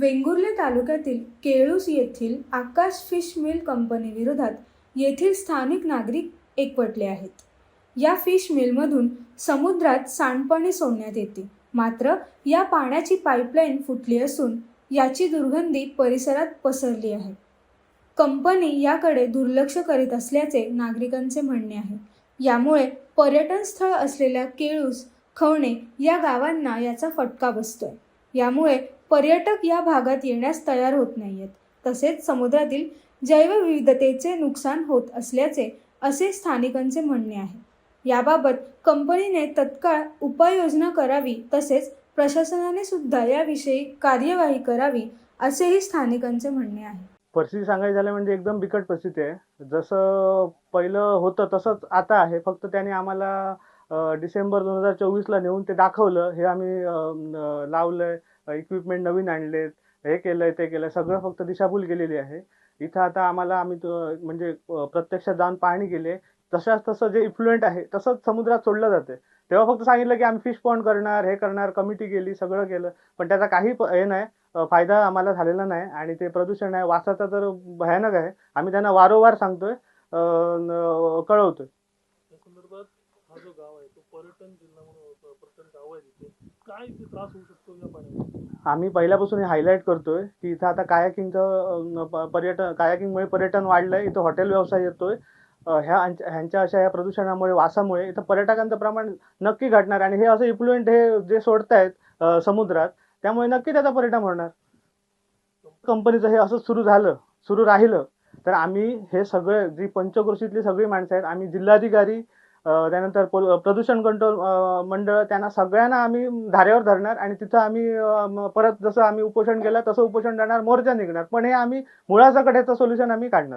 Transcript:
वेंगुर्ले तालुक्यातील केळूस येथील आकाश fish mill company विरोधात येथील स्थानिक नागरिक एकवटले आहेत. या फिश मिलमधून समुद्रात सांडपाणी सोडण्यात येते. मात्र या पाण्याची पाईपलाईन फुटली असून याची दुर्गंधी परिसरात पसरली आहे. कंपनी याकडे दुर्लक्ष करीत असल्याचे नागरिकांचे म्हणणे आहे. यामुळे पर्यटन स्थळ असलेल्या केळूस खवणे या गावांना याचा फटका बसतोय. यामुळे पर्यटक या भागात येण्यास तयार होत नाहीयेत. तसेच समुद्रातील जैवविविधतेचे नुकसान होत असल्याचे असे स्थानिकांचे म्हणणे आहे. याबाबत कंपनीने तत्काळ उपाययोजना करावी तसेच प्रशासनाने सुद्धा याविषयी कार्यवाही करावी असेही स्थानिकांचे म्हणणे आहे. परिस्थिती सांगायची झालं म्हणजे एकदम बिकट परिस्थिती आहे. जसं पहिलं होतं तसंच आता आहे. फक्त त्याने आम्हाला डिसेंबर दोन हजार चोवीसला नेऊन ते दाखवलं. हे आम्ही लावलंय इक्विपमेंट नवीन आणलेत हे केलंय ते केलंय सगळं फक्त दिशाभूल केलेली आहे. इथं आता आम्हाला आम्ही म्हणजे प्रत्यक्षात जाऊन पाहणी केली तशाच तसं जे इफ्लुएंट आहे तसंच समुद्रात सोडलं जाते तेव्हा फक्त सांगितलं की आम्ही फिश पॉन्ड करणार हे करणार कमिटी केली सगळं केलं. पण त्याचा काही हे नाही फायदा आम्हाला झालेला नाही आणि ते प्रदूषण आहे. वासाचा तर भयानक आहे. आम्ही त्यांना वारंवार सांगतोय कळवतोय त्या संदर्भात हा जो गाव आहे तो पर्यटन जिल्हा म्हणून ओळखला पर्यटन गाव आहे तिथे काय इथे त्रास होऊ शकतो या पाण्याचा? आम्ही पहिल्यापासून हे हायलाईट करतोय की इथं आता कायाकिंगचं पर्यटन कायाकिंगमुळे पर्यटन वाढलंय. इथं हॉटेल व्यवसाय येतोय. ह्या ह्यांच्या अशा या प्रदूषणामुळे वासामुळे इथं पर्यटकांचं प्रमाण नक्की घटणार आणि हे असं इफ्लुएंट हे जे सोडतायत समुद्रात त्यामुळे नक्की त्याचा परिणाम होणार. कंपनीचं हे असं सुरू झालं सुरू राहिलं तर आम्ही हे सगळे जी पंचक्रोशीतली सगळी माणसं आहेत आम्ही जिल्हाधिकारी त्यानंतर प्रदूषण कंट्रोल मंडळ त्यांना सगळ्यांना आम्ही धारेवर धरणार आणि तिथं आम्ही परत जसं आम्ही उपोषण केलं तसं उपोषण करणार मोर्चा निघणार. पण हे आम्ही मुळासकट सोल्युशन आम्ही काढणार.